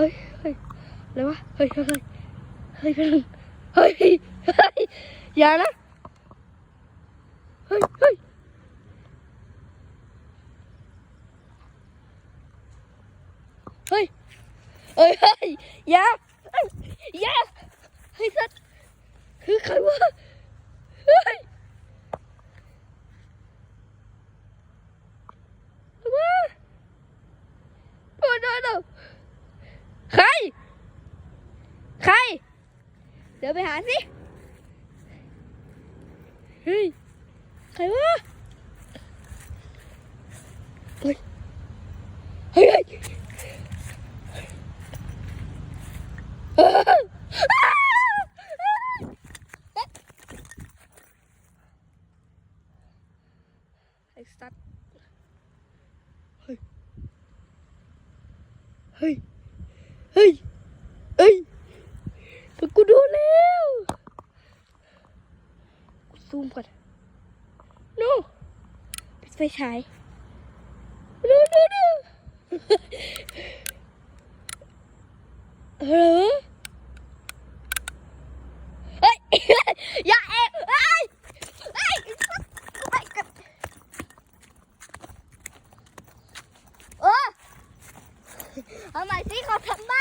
เฮ้ยเฮ้ยอะไรวะเฮ้ยเฮ้ยเฮ้ยเฮ้ยเฮ้ยเฮ้ยเฮ้ยอย่านะ เฮ้ยเฮ้ยเฮ้ยเฮ้ยเฮ้ยอย่าเฮ้ยอย่าเฮ้ยสัตว์คือใครวะเฮ้ยว้าโอ้โนโนใคร ใคร เดี๋ยวไปหาสิเฮ้ยใค รวะเฮ้ยเฮ้ยเฮ้ยไอ้สัตว์เฮ้ยเฮ้ยเฮ้ยเฮ้ยแต่กูดูแล้วกูซูมก่อนนู่ปิดไฟฉายดูดูดูเออเฮ้ยอย่าเอะเฮ้ยเฮ้ยไปกันเออเอาใหม่สิขอทำ